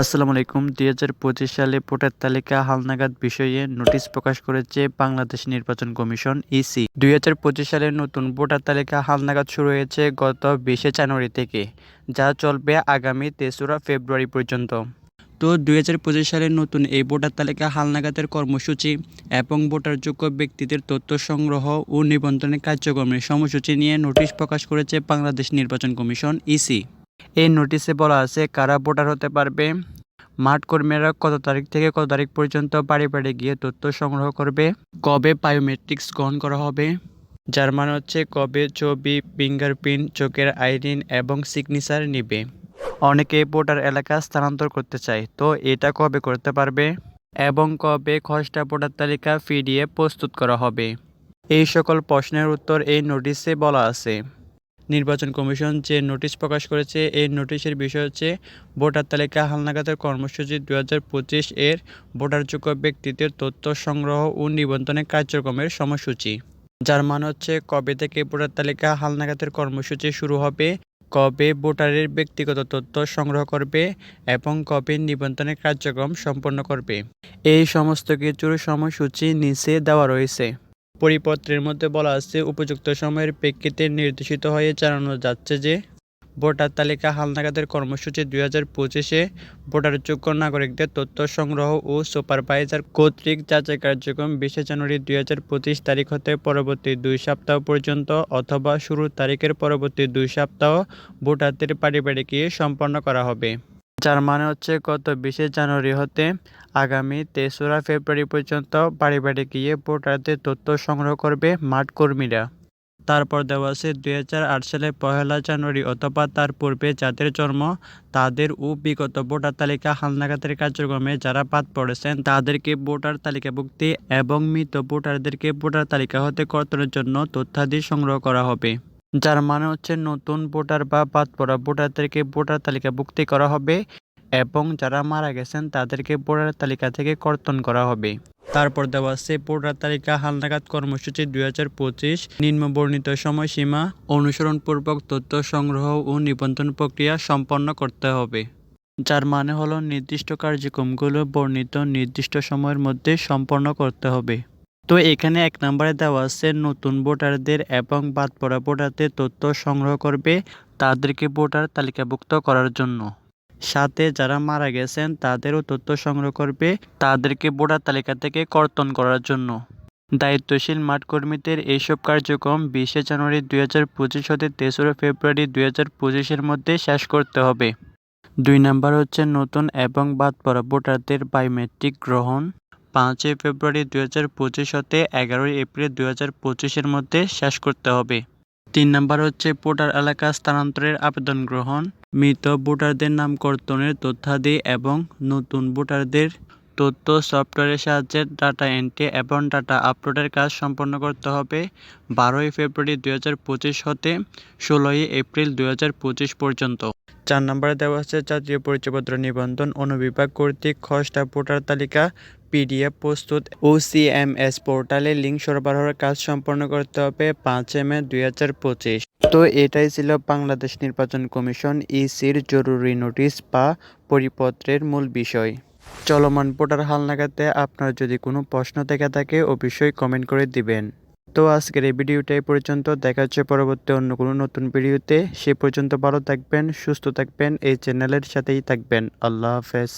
আসসালামু আলাইকুম। দুই হাজার পঁচিশ সালে ভোটার তালিকা হালনাগাদ বিষয়ে নোটিশ প্রকাশ করেছে বাংলাদেশ নির্বাচন কমিশন, ইসি। দুই হাজার পঁচিশ সালে নতুন ভোটার তালিকা হালনাগাদ শুরু হয়েছে গত বিশে জানুয়ারি থেকে, যা চলবে আগামী তেসরা ফেব্রুয়ারি পর্যন্ত। তো দুই হাজার পঁচিশ সালের নতুন এই ভোটার তালিকা হালনাগাদের কর্মসূচি এবং ভোটারযোগ্য ব্যক্তিদের তথ্য সংগ্রহ ও নিবন্ধনের কার্যক্রমের সময়সূচি নিয়ে নোটিশ প্রকাশ করেছে বাংলাদেশ নির্বাচন কমিশন, ইসি। এই নোটিশে বলা আছে, কারা ভোটার হতে পারবে? মাঠ কর্মীরা কত তারিখ থেকে কত তারিখ পর্যন্ত বাড়ি বাড়ি গিয়ে তথ্য সংগ্রহ করবে? কবে বায়োমেট্রিক্স গ্রহণ করা হবে? যার মানে হচ্ছে কবে ছবি ফিঙ্গারপ্রিন্ট চোখের আইরিন এবং সিগনেচার নিবে। অনেকে ভোটার এলাকা স্থানান্তর করতে চায়, তো এটা কবে করতে পারবে? এবং কবে খসড়া ভোটার তালিকা পিডিএফ প্রস্তুত করা হবে? এই সকল প্রশ্নের উত্তর এই নোটিশে বলা আছে। নির্বাচন কমিশন যে নোটিশ প্রকাশ করেছে, এই নোটিশের বিষয় হচ্ছে ভোটার তালিকা হালনাগাদের কর্মসূচি দু হাজার পঁচিশ এর ভোটারযোগ্য ব্যক্তিদের তথ্য সংগ্রহ ও নিবন্ধনের কার্যক্রমের সময়সূচি। যার মান হচ্ছে কবে থেকে ভোটার তালিকা হালনাগাদের কর্মসূচি শুরু হবে, কবে ভোটারের ব্যক্তিগত তথ্য সংগ্রহ করবে এবং কবে নিবন্ধনের কার্যক্রম সম্পন্ন করবে। এই সমস্ত কিছুর সময়সূচি নিচে দেওয়া রয়েছে। পরিপত্রের মধ্যে বলা আছে, উপযুক্ত সময়ের প্রেক্ষিতে নির্দেশিত হয়ে জানানো যাচ্ছে যে, ভোটার তালিকা হালনাগাদের কর্মসূচি দুই হাজার পঁচিশে ভোটারযোগ্য নাগরিকদের তথ্য সংগ্রহ ও সুপারভাইজার কর্তৃক যাচাই কার্যক্রম বিশে জানুয়ারি দুই হাজার পঁচিশ তারিখ হতে পরবর্তী দুই সপ্তাহ পর্যন্ত অথবা শুরুর তারিখের পরবর্তী দুই সপ্তাহ ভোটারদের বাড়ি বাড়ি গিয়ে সম্পন্ন করা হবে। যার মানে হচ্ছে গত বিশে জানুয়ারি হতে আগামী তেসরা ফেব্রুয়ারি পর্যন্ত বাড়ি বাড়ি গিয়ে ভোটারদের তথ্য সংগ্রহ করবে মাঠ কর্মীরা। তারপর দেওয়া আছে দু হাজার আট সালে পহেলা জানুয়ারি অথবা তার পূর্বে যাদের জন্ম, তাদের ও বিগত ভোটার তালিকা হালনাগাদের কার্যক্রমে যারা বাদ পড়েছেন, তাদেরকে ভোটার তালিকাভুক্তি এবং মৃত ভোটারদেরকে ভোটার তালিকা হতে কর্তনের জন্য তথ্যাদি সংগ্রহ করা হবে। যার মানে হচ্ছে নতুন ভোটার বা বাদ পড়া ভোটারদেরকে ভোটার তালিকাভুক্তি করা হবে এবং যারা মারা গেছেন তাদেরকে ভোটার তালিকা থেকে কর্তন করা হবে। তারপর দেওয়া আছে ভোটার তালিকা হালনাগাদ কর্মসূচি দুই হাজার পঁচিশ, নিম্নবর্ণিত সময়সীমা, অনুসরণপূর্বক তথ্য সংগ্রহ ও নিবন্ধন প্রক্রিয়া সম্পন্ন করতে হবে। যার মানে হলো নির্দিষ্ট কার্যক্রমগুলো বর্ণিত নির্দিষ্ট সময়ের মধ্যে সম্পন্ন করতে হবে। তো এখানে এক নম্বরে দেওয়া আছে, নতুন ভোটারদের এবং বাদ পড়া ভোটারদের তথ্য সংগ্রহ করবে তাদেরকে ভোটার তালিকাভুক্ত করার জন্য। সাথে যারা মারা গেছেন, তাদেরও তথ্য সংগ্রহ করবে তাদেরকে ভোটার তালিকা থেকে কর্তন করার জন্য। দায়িত্বশীল মাঠ কর্মীদের এইসব কার্যক্রম বিশে জানুয়ারি দুই হাজার পঁচিশ হতে তেসরা ফেব্রুয়ারি দুই হাজার পঁচিশের মধ্যে শেষ করতে হবে। দুই নাম্বার হচ্ছে নতুন এবং বাদ পড়া ভোটারদের বায়োমেট্রিক গ্রহণ। পাঁচই ফেব্রুয়ারি দুই হাজার পঁচিশ হতে এগারোই এপ্রিল দুই হাজার পঁচিশের মধ্যে শেষ করতে হবে। তিন নম্বর হচ্ছে ভোটার এলাকা স্থানান্তরের আবেদন গ্রহণ। মৃত ভোটারদের নাম কর্তনের তথ্যাদি এবং নতুন ভোটারদের তথ্য, সফটওয়্যারের সাহায্যে ডাটা এন্ট্রি এবং ডাটা আপলোডের কাজ সম্পন্ন করতে হবে। বারোই ফেব্রুয়ারি দুই হাজার পঁচিশ হতে ষোলোই এপ্রিল দুই হাজার পঁচিশ পর্যন্ত। চার নম্বরে দেওয়া হচ্ছে জাতীয় পরিচয়পত্র নিবন্ধন অনুবিভাগ কর্তৃক খসড়া ভোটার তালিকা পিডিএফ প্রস্তুত ও সিএমএস পোর্টালে লিঙ্ক সরবরাহের কাজ সম্পন্ন করতে হবে পাঁচই মে দুই হাজার পঁচিশ। তো এটাই ছিল বাংলাদেশ নির্বাচন কমিশন ইসির জরুরি নোটিশ বা পরিপত্রের মূল বিষয়। চলমান ভোটার হালনাগাদে আপনার যদি কোনো প্রশ্ন থেকে থাকে অবশ্যই কমেন্ট করে দিবেন। তো আজকের এই ভিডিওটা এই পর্যন্ত। দেখা হচ্ছে পরবর্তী অন্য কোনো নতুন ভিডিওতে। সে পর্যন্ত ভালো থাকবেন, সুস্থ থাকবেন, এই চ্যানেলের সাথেই থাকবেন। আল্লাহ হাফেজ।